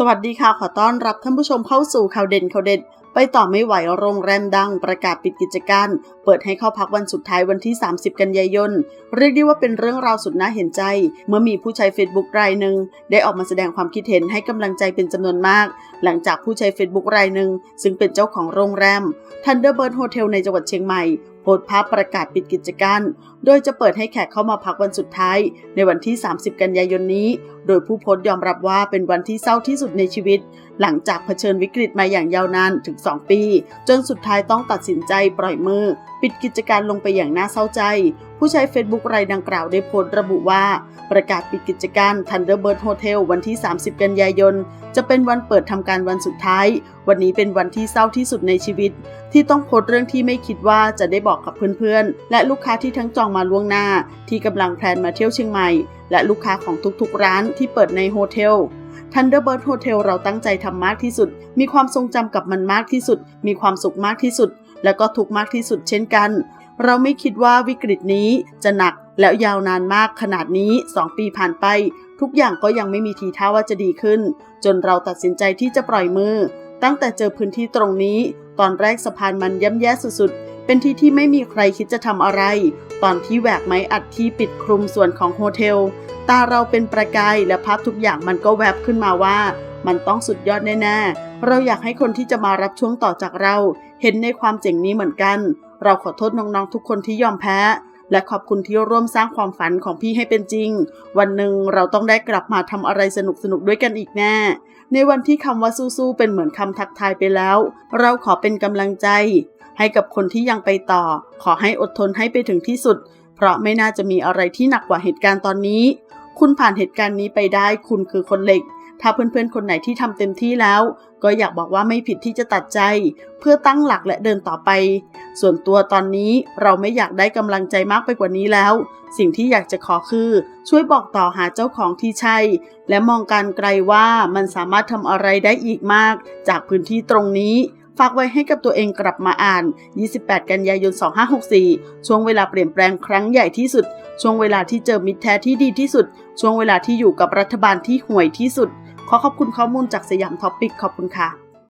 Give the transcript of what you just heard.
สวัสดีค่ะ ขอต้อนรับท่านผู้ชมเข้าสู่ข่าวเด่นข่าวเด็ด ไปต่อไม่ไหวโรงแรมดังประกาศปิดกิจการ เปิดให้เข้าพักวันสุดท้ายวันที่ 30 กันยายน เรียกได้ว่าเป็นเรื่องราวสุดน่าเห็นใจ เมื่อมีผู้ใช้ Facebook รายหนึ่งได้ออกมาแสดงความคิดเห็นให้กำลังใจเป็นจำนวนมาก หลังจากผู้ใช้ Facebook รายหนึ่งซึ่งเป็นเจ้าของโรงแรม Thunderbird Hotel ในจังหวัดเชียงใหม่ พสต์ภาพประกาศปิดกิจการโดยจะเปิดให้แขกเข้ามาพักวันสุดท้าย ในวันที่ 30 กันยายนนี้ โดยผู้โพสต์ยอมรับว่าเป็นวันที่เศร้าที่สุดในชีวิต หลังจากเผชิญวิกฤตมาอย่างยาวนานถึง 2 ปี จนสุดท้ายต้องตัดสินใจปล่อยมือ ปิดกิจการลงไปอย่างน่าเศร้าใจ ผู้ใช้ Facebook รายดังกล่าวได้โพสต์ระบุว่า ประกาศปิดกิจการ Thunderbird Hotel วันที่ 30 กันยายน จะเป็นวันเปิดทำการวันสุดท้าย วันนี้เป็นวันที่เศร้าที่สุดในชีวิต ที่ต้องโพสต์เรื่องที่ไม่คิดว่าจะได้บอกกับเพื่อนๆ และลูกค้าที่ทั้งจองมาล่วงหน้า ที่กำลังแพลนมาเที่ยวเชียงใหม่ และลูกค้าของทุกๆ ร้านที่เปิดในโฮเทล Thunderbird Hotel เราตั้งใจทำมากที่สุด มีความทรงจำกับมันมากที่สุด มีความสุขมากที่สุด แล้วก็ทุกมากที่สุดเช่นกัน เราไม่คิดว่าวิกฤตนี้จะหนักแล้วยาวนานมากขนาดนี้ 2 ปีผ่านไป ทุกอย่างก็ยังไม่มีทีท่าว่าจะดีขึ้น จนเราตัดสินใจที่จะปล่อยมือ ตั้งแต่เจอพื้นที่ตรงนี้ ตอนแรกสะพานมันย่ำแย่สุดๆ เป็นที่ที่ไม่มีใครคิดจะทำอะไร ตอนที่แหวกไม้อัดที่ปิดคลุมส่วนของโฮเทลตาเราเป็นประกายและภาพทุกอย่างมันก็แวบขึ้นมาว่า มันต้องสุดยอดแน่ๆ เราอยากให้คนที่จะมารับช่วงต่อจากเรา เห็นในความเจ๋งนี้เหมือนกัน เราขอโทษน้องๆทุกคนที่ยอมแพ้ และขอบคุณที่ร่วมสร้างความฝันของพี่ให้เป็นจริง วันหนึ่งเราต้องได้กลับมาทำอะไรสนุกๆด้วยกันอีกแน่ ในวันที่คำว่าสู้ๆเป็นเหมือนคำทักทายไปแล้ว เราขอเป็นกำลังใจ ให้กับคนที่ยังไปต่อ ขอให้อดทนให้ไปถึงที่สุด เพราะไม่น่าจะมีอะไรที่หนักกว่าเหตุการณ์ตอนนี้ คุณผ่านเหตุการณ์นี้ไปได้ คุณคือคนเหล็ก ถ้าเพื่อนๆ คนไหนที่ทำเต็มที่แล้ว ก็อยากบอกว่าไม่ผิดที่จะตัดใจ เพื่อตั้งหลักและเดินต่อไป ส่วนตัวตอนนี้เราไม่อยากได้กำลังใจมากไปกว่านี้แล้ว สิ่งที่อยากจะขอคือ ช่วยบอกต่อหาเจ้าของที่ใช่ และมองการไกลว่ามันสามารถทำอะไรได้อีกมาก จากพื้นที่ตรงนี้ฝากไว้ให้กับตัวเองกลับมาอ่าน 28 กันยายน 2564 ช่วงเวลาเปลี่ยนแปลงครั้งใหญ่ที่สุด ช่วงเวลาที่เจอมิตรแท้ที่ดีที่สุด ช่วงเวลาที่อยู่กับรัฐบาลที่ห่วยที่สุด ขอขอบคุณข้อมูลจากสยามท็อปปิกขอบคุณค่ะ